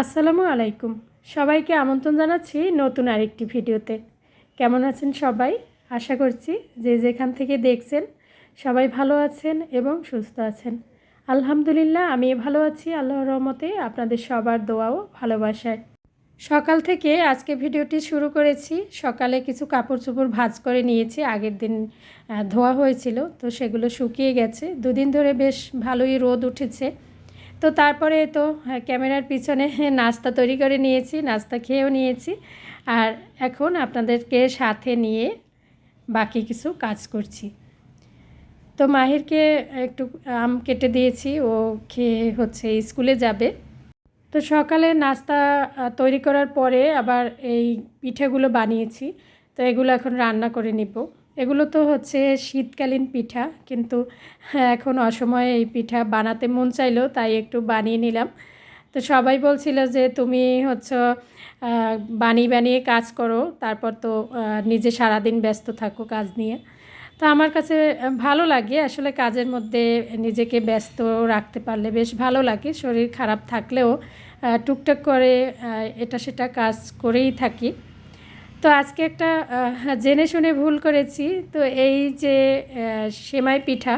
আসসালামু আলাইকুম। সবাইকে আমন্ত্রণ জানাচ্ছি নতুন আরেকটি ভিডিওতে। কেমন আছেন সবাই? আশা করছি যে যেখান থেকে দেখছেন সবাই ভালো আছেন এবং সুস্থ আছেন। আলহামদুলিল্লাহ আমি ভালো আছি আল্লাহর রহমতে, আপনাদের সবার দোয়াও ভালোবাসায়। সকাল থেকে আজকে ভিডিওটি শুরু করেছি। সকালে কিছু কাপড় চোপড় ভাজ করে নিয়েছি। আগের দিন ধোয়া হয়েছিল, তো সেগুলো শুকিয়ে গেছে। দুদিন ধরে বেশ ভালোই রোদ উঠেছে। তো তারপরে তো হ্যাঁ, ক্যামেরার পিছনে নাস্তা তৈরি করে নিয়েছি নাস্তা খেয়েও নিয়েছি। আর এখন আপনাদেরকে সাথে নিয়ে বাকি কিছু কাজ করছি। তো মাহিরকে একটু আম কেটে দিয়েছি ও খেয়ে হচ্ছে স্কুলে যাবে। তো সকালে নাস্তা তৈরি করার পরে আবার এই পিঠেগুলো বানিয়েছি। তো এগুলো এখন রান্না করে নিব। এগুলো তো হচ্ছে শীতকালীন পিঠা, কিন্তু এখন অসময়ে এই পিঠা বানাতে মন চাইলো, তাই একটু বানিয়ে নিলাম। তো সবাই বলছিল যে তুমি হচ্ছে বানিয়ে বানিয়ে কাজ করো, তারপর তো নিজে সারাদিন ব্যস্ত থাকো কাজ নিয়ে। তো আমার কাছে ভালো লাগে, আসলে কাজের মধ্যে নিজেকে ব্যস্ত রাখতে পারলে বেশ ভালো লাগে, শরীর খারাপ থাকলেও টুকটাক করে এটা সেটা কাজ করেই থাকি। তো আজকে একটা জেনে শুনে ভুল করেছি। তো এই যে সেমাই পিঠা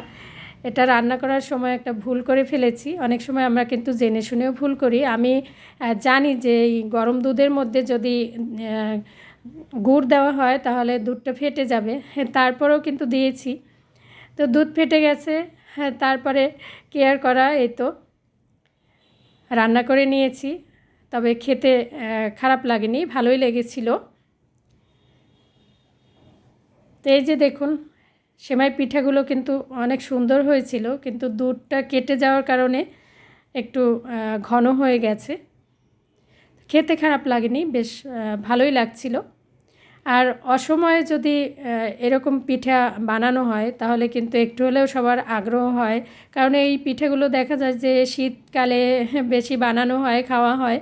এটা রান্না করার সময় একটা ভুল করে ফেলেছি। অনেক সময় আমরা কিন্তু জেনে শুনেও ভুল করি। আমি জানি যে এই গরম দুধের মধ্যে যদি গুড় দেওয়া হয় তাহলে দুধটা ফেটে যাবে। হ্যাঁ, তারপরেও কিন্তু দিয়েছি। তো দুধ ফেটে গেছে। হ্যাঁ তারপরে কেয়ার করা এই তো। রান্না করে নিয়েছি। তবে খেতে খারাপ লাগেনি ভালোই লেগেছিল। তো এই যে দেখুন, সেমাই পিঠাগুলো কিন্তু অনেক সুন্দর হয়েছিল, কিন্তু দুধটা কেটে যাওয়ার কারণে একটু ঘন হয়ে গেছে। খেতে খারাপ লাগেনি, বেশ ভালোই লাগছিল। আর অসময়ে যদি এরকম পিঠা বানানো হয়, তাহলে কিন্তু একটু হলেও সবার আগ্রহ হয়। কারণ এই পিঠেগুলো দেখা যায় যে শীতকালে বেশি বানানো হয়, খাওয়া হয়।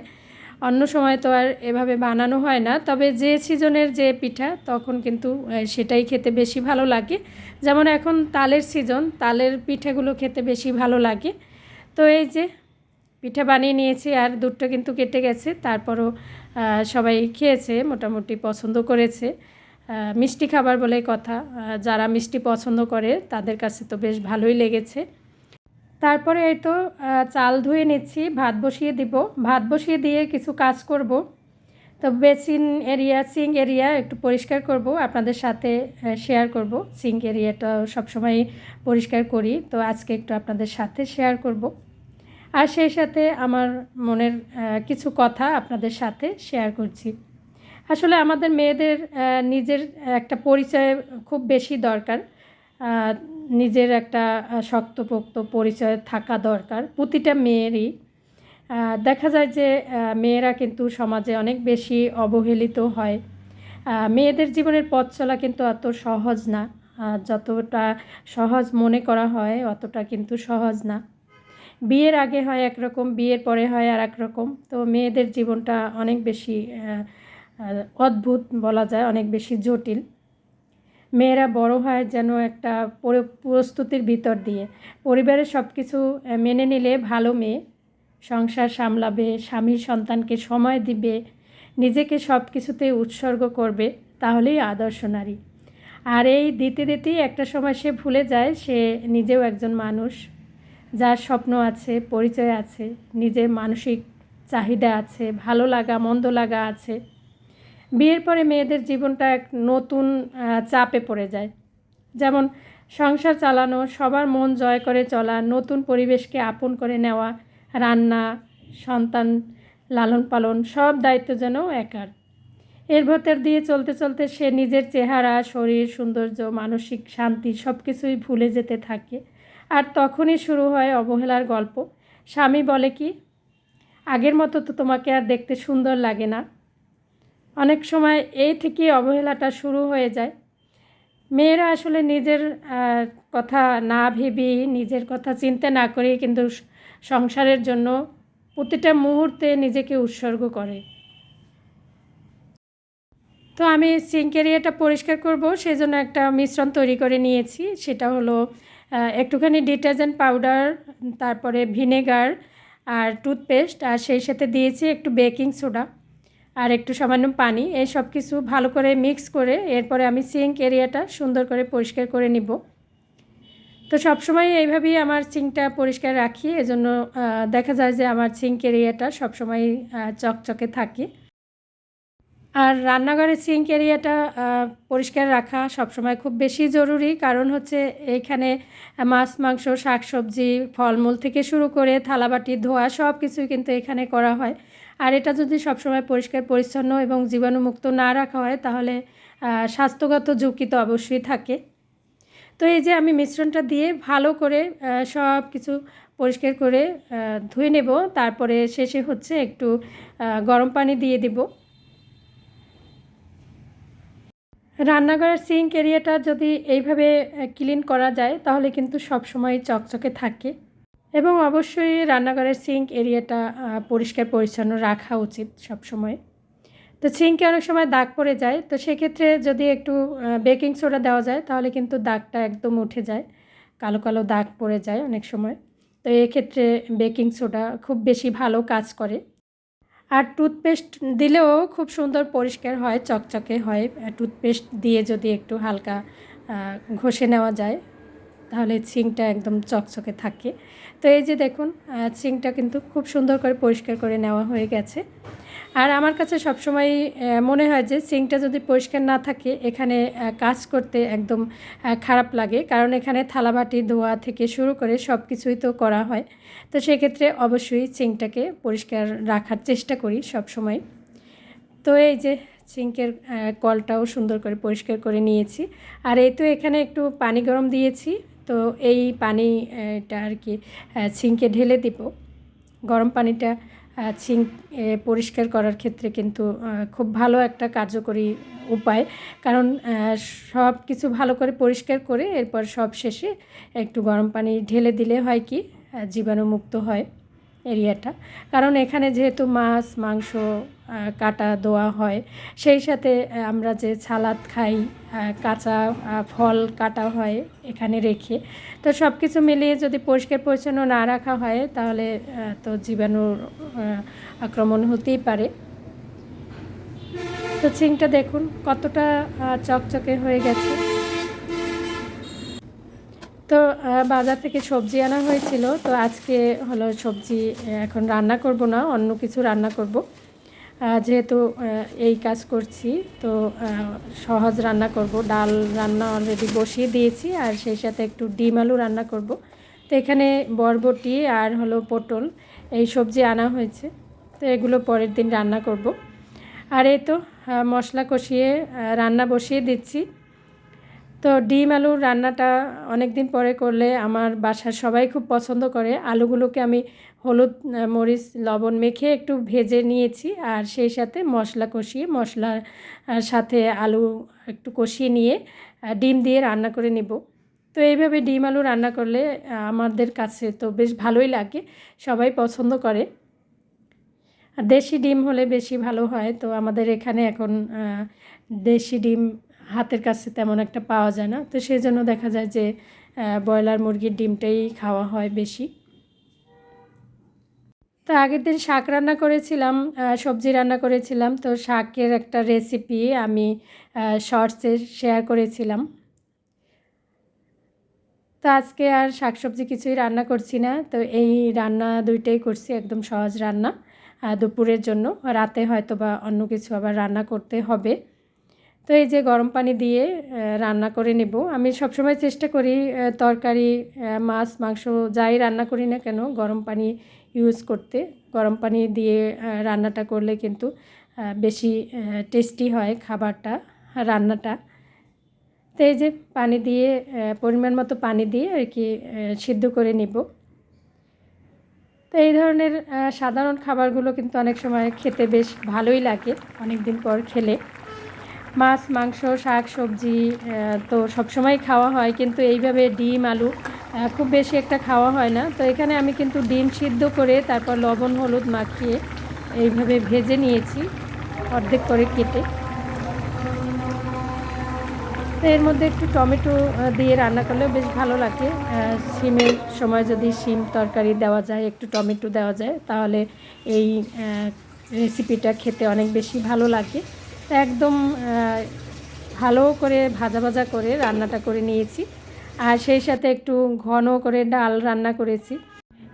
অন্য সময় তো আর এভাবে বানানো হয় না। তবে যে সিজনের যে পিঠা, তখন কিন্তু সেটাই খেতে বেশি ভালো লাগে। যেমন এখন তালের সিজন, তালের পিঠাগুলো খেতে বেশি ভালো লাগে। তো এই যে, পিঠা বানিয়ে নিয়েছি আর দুধটা কিন্তু কেটে গেছে। তারপরও সবাই খেয়েছে, মোটামুটি পছন্দ করেছে। মিষ্টি খাবার বলে কথা যারা মিষ্টি পছন্দ করে, তাদের কাছে তো বেশ ভালোই লেগেছে। তারপরে এই তো চাল ধুয়ে নিচ্ছি, ভাত বসিয়ে দিব। ভাত বসিয়ে দিয়ে কিছু কাজ করব। তো বেসিন এরিয়া সিঙ্ক এরিয়া একটু পরিষ্কার করব, আপনাদের সাথে শেয়ার করব। সিঙ্ক এরিয়াটা সবসময় পরিষ্কার করি, তো আজকে একটু আপনাদের সাথে শেয়ার করব। আর সেই সাথে আমার মনের কিছু কথা আপনাদের সাথে শেয়ার করছি। আসলে আমাদের মেয়েদের নিজের একটা পরিচয় খুব বেশি দরকার। নিজের একটা শক্তপোক্ত পরিচয় থাকা দরকার প্রতিটা মেয়েরই। দেখা যায় যে মেয়েরা কিন্তু সমাজে অনেক বেশি অবহেলিত হয়। মেয়েদের জীবনের পথ চলা কিন্তু অত সহজ না। যতটা সহজ মনে করা হয় অতটা কিন্তু সহজ না। বিয়ের আগে হয় একরকম, বিয়ের পরে হয় আর একরকম তো মেয়েদের জীবনটা অনেক বেশি অদ্ভুত বলা যায়, অনেক বেশি জটিল। মেয়েরা বড় হয় যেন একটা প্রস্তুতির ভিতর দিয়ে। পরিবারের সব কিছু মেনে নিলে ভালো মেয়ে। সংসার সামলাবে, স্বামীর সন্তানকে সময় দিবে, নিজেকে সব কিছুতে উৎসর্গ করবে, তাহলেই আদর্শ নারী। আর এই দিতে দিতেই একটা সময় সে ভুলে যায়, সে নিজেও একজন মানুষ। যার স্বপ্ন আছে, পরিচয় আছে, নিজের মানসিক চাহিদা আছে, ভালো লাগা, মন্দ লাগা আছে। বিয়ের পরে মেয়েদের জীবনটা এক নতুন চাপে পড়ে যায়। যেমন সংসার চালানো, সবার মন জয় করে চলা, নতুন পরিবেশকে আপন করে নেওয়া, রান্না, সন্তান লালন পালন, সব দায়িত্ব যেন একার। এর ভেতর দিয়ে চলতে চলতে সে নিজের চেহারা, শরীর, সৌন্দর্য, মানসিক শান্তি সব কিছুই ভুলে যেতে থাকে। আর তখনই শুরু হয় অবহেলার গল্প। স্বামী বলে কি, আগের মতো তো তোমাকে আর দেখতে সুন্দর লাগে না। অনেক সময় এই থেকেই অবহেলাটা শুরু হয়ে যায়। মেয়েরা আসলে নিজের কথা না ভেবে নিজের কথা চিন্তা না করেই কিন্তু সংসারের জন্য প্রতিটা মুহূর্তে নিজেকে উৎসর্গ করে। তো আমি সিঙ্ক এরিয়াটা পরিষ্কার করব সেই জন্য একটা মিশ্রণ তৈরি করে নিয়েছি। সেটা হলো একটুখানি ডিটারজেন্ট পাউডার, তারপরে ভিনেগার আর টুথপেস্ট, আর সেই সাথে দিয়েছি একটু বেকিং সোডা। আর একটু সামান্য পানি, এই সব কিছু ভালো করে মিক্স করে এরপরে আমি সিঙ্ক এরিয়াটা সুন্দর করে পরিষ্কার করে নিব। তো সবসময় এইভাবেই আমার সিঙ্কটা পরিষ্কার রাখি, এজন্য দেখা যায় যে আমার সিঙ্ক এরিয়াটা সবসময় চকচকে থাকে। আর রান্নাঘরের সিঙ্ক এরিয়াটা পরিষ্কার রাখা সবসময় খুব বেশি জরুরি, কারণ হচ্ছে এখানে মাছ, মাংস, শাকসবজি, ফলমূল থেকে শুরু করে থালাবাটি, ধোয়া সব কিছুই কিন্তু এখানে করা হয়। আর এটা যদি সবসময় পরিষ্কার, পরিচ্ছন্ন এবং জীবাণুমুক্ত না রাখা হয়, তাহলে স্বাস্থ্যগত ঝুঁকি তো অবশ্যই থাকে। তো এই যে আমি মিশ্রণটা দিয়ে ভালো করে সব কিছু পরিষ্কার করে ধুয়ে নেব। তারপরে শেষে হচ্ছে একটু গরম পানি দিয়ে দেব। রান্নাঘরের সিঙ্ক এরিয়াটা যদি এইভাবে ক্লিন করা যায়, তাহলে কিন্তু সব সময় চকচকে থাকে। এবং অবশ্যই রান্নাঘরের সিঙ্ক এরিয়াটা পরিষ্কার পরিচ্ছন্ন রাখা উচিত সব সময় তো সিঙ্কে অনেক সময় দাগ পড়ে যায়, তো সেক্ষেত্রে যদি একটু বেকিং সোডা দেওয়া যায়, তাহলে কিন্তু দাগটা একদম উঠে যায়, কালো কালো দাগ পড়ে যায় অনেক সময়। তো এক্ষেত্রে বেকিং সোডা খুব বেশি ভালো কাজ করে। আর টুথপেস্ট দিলেও খুব সুন্দর পরিষ্কার হয়, চকচকে হয় টুথপেস্ট দিয়ে যদি একটু হালকা ঘষে নেওয়া যায়। তাহলে চিংটা একদম চকচকে থাকে। তো এই যে দেখুন চিংটা কিন্তু খুব সুন্দর করে পরিষ্কার করে নেওয়া হয়ে গেছে। আর আমার কাছে সবসময় মনে হয় যে সিঙ্কটা যদি পরিষ্কার না থাকে, এখানে কাজ করতে একদম খারাপ লাগে। কারণ এখানে থালাবাটি ধোয়া থেকে শুরু করে সব কিছুই তো করা হয়। তো সেক্ষেত্রে অবশ্যই সিঙ্কটাকে পরিষ্কার রাখার চেষ্টা করি সব সময় তো এই যে সিঙ্কের কলটাও সুন্দর করে পরিষ্কার করে নিয়েছি। আর এই তো এখানে একটু পানি গরম দিয়েছি। তো এই পানিটা আর কি ছিঙ্কে ঢেলে দিব। গরম পানিটা ছিঙ্ক পরিষ্কার করার ক্ষেত্রে কিন্তু খুব ভালো একটা কার্যকরী উপায়। কারণ সব কিছু ভালো করে পরিষ্কার করে এরপর সব শেষে একটু গরম পানি ঢেলে দিলে হয় কি জীবাণুমুক্ত হয়। এরিয়াটা। কারণ এখানে যেহেতু মাছ, মাংস কাটা দোয়া হয়, সেই সাথে আমরা যে ছালাদ খাই কাঁচা ফল কাটা হয় এখানে রেখে। তো সব কিছু মিলিয়ে যদি পরিষ্কার পরিচ্ছন্ন না রাখা হয়, তাহলে তো জীবাণুর আক্রমণ হতেই পারে। তো চিংটা দেখুন কতটা চকচকে হয়ে গেছে। তো বাজার থেকে সবজি আনা হয়েছিল। তো আজকে হলো সবজি এখন রান্না করব না, অন্য কিছু রান্না করব। যেহেতু এই কাজ করছি, তো সহজ রান্না করব। ডাল রান্না অলরেডি বসিয়ে দিয়েছি, আর সেই সাথে একটু ডিম আলু রান্না করব। তো এখানে বরবটি আর হলো পটল, এই সবজি আনা হয়েছে। তো এগুলো পরের দিন রান্না করব। আর এই তো মশলা কষিয়ে রান্না বসিয়ে দিচ্ছি। তো ডিম আলুর রান্নাটা অনেক দিন পরে করলে আমার বাসার সবাই খুব পছন্দ করে। আলুগুলোকে আমি হলুদ মরিচ, লবণ মেখে একটু ভেজে নিয়েছি আর সেই সাথে মশলা কষিয়ে, মশলার সাথে আলু একটু কষিয়ে নিয়ে ডিম দিয়ে রান্না করে নিব। তো এইভাবে ডিম আলু রান্না করলে আমাদের কাছে তো বেশ ভালোই লাগে, সবাই পছন্দ করে। দেশি ডিম হলে বেশি ভালো হয়। তো আমাদের এখানে এখন দেশি ডিম হাতের কাছে তেমন একটা পাওয়া যায় না। তো সেই জন্য দেখা যায় যে ব্রয়লার মুরগির ডিমটাই খাওয়া হয় বেশি। তো আগের দিন শাক রান্না করেছিলাম সবজি রান্না করেছিলাম। তো শাকের একটা রেসিপি আমি শর্টসে শেয়ার করেছিলাম। তো আজকে আর শাকসবজি কিছুই রান্না করছি না। তো এই রান্না দুইটাই করছি, একদম সহজ রান্না দুপুরের জন্য। রাতে হয়তো বা অন্য কিছু আবার রান্না করতে হবে। তো এই যে গরম পানি দিয়ে রান্না করে নেব। আমি সবসময় চেষ্টা করি তরকারি মাছ, মাংস যাই রান্না করি না কেন, গরম পানি ইউজ করতে। গরম পানি দিয়ে রান্নাটা করলে কিন্তু বেশি টেস্টি হয় খাবারটা, রান্নাটা। তো এই যে পানি দিয়ে পরিমাণ মতো পানি দিয়ে আর কি সিদ্ধ করে নিব। তো এই ধরনের সাধারণ খাবারগুলো কিন্তু অনেক সময় খেতে বেশ ভালোই লাগে অনেক দিন পর খেলে। মাছ, মাংস, শাক, সবজি তো সবসময় খাওয়া হয়, কিন্তু এইভাবে ডিম, আলু খুব বেশি একটা খাওয়া হয় না। তো এখানে আমি কিন্তু ডিম সিদ্ধ করে তারপর লবণ, হলুদ মাখিয়ে এইভাবে ভেজে নিয়েছি অর্ধেক করে কেটে। তো এর মধ্যে একটু টমেটো দিয়ে রান্না করলেও বেশ ভালো লাগে। শিমের সময় যদি শিম তরকারি দেওয়া যায়, একটু টমেটো দেওয়া যায়, তাহলে এই রেসিপিটা খেতে অনেক বেশি ভালো লাগে। একদম ভালো করে ভাজা ভাজা করে রান্নাটা করে নিয়েছি। আর সেই সাথে একটু ঘন করে ডাল রান্না করেছি।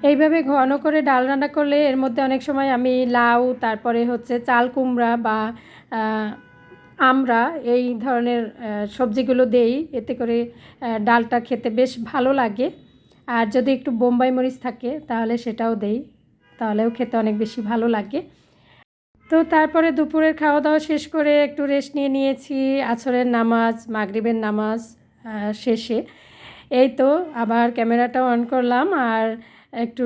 এইভাবে ঘন করে ডাল রান্না করলে এর মধ্যে অনেক সময় আমি লাউ, তারপরে হচ্ছে চাল কুমড়া বা আমরা এই ধরনের সবজিগুলো দেই। এতে করে ডালটা খেতে বেশ ভালো লাগে। আর যদি একটু বোম্বাই মরিচ থাকে তাহলে সেটাও দেই। তাহলেও খেতে অনেক বেশি ভালো লাগে। তো তারপরে দুপুরের খাওয়া দাওয়া শেষ করে একটু রেস্ট নিয়ে নিয়েছি, আছরের নামাজ, মাগরিবের নামাজ শেষে। এই তো, আবার ক্যামেরাটা অন করলাম আর একটু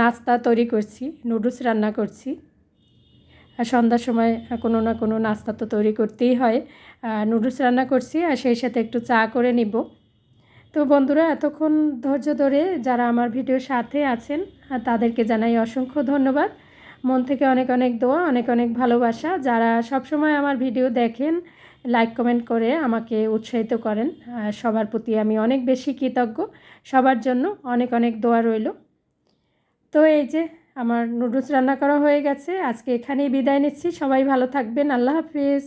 নাস্তা তৈরি করছি, নুডলস রান্না করছি। আর সন্ধ্যার সময় কোনো না কোনো নাস্তা তো তৈরি করতেই হয়। নুডলস রান্না করছি আর সেই সাথে একটু চা করে নিব। তো বন্ধুরা, এতক্ষণ ধৈর্য ধরে যারা আমার ভিডিওর সাথে আছেন তাদেরকে জানাই অসংখ্য ধন্যবাদ। মন থেকে অনেক অনেক দোয়া, অনেক অনেক ভালোবাসা। যারা সবসময় আমার ভিডিও দেখেন লাইক কমেন্ট করে আমাকে উৎসাহিত করেন। সবার প্রতি আমি অনেক বেশি কৃতজ্ঞ। সবার জন্য অনেক অনেক দোয়া রইল। তো এই যে আমার নুডলস রান্না করা হয়ে গেছে। আজকে এখানেই বিদায় নিচ্ছি। সবাই ভালো থাকবেন। আল্লাহ হাফিজ।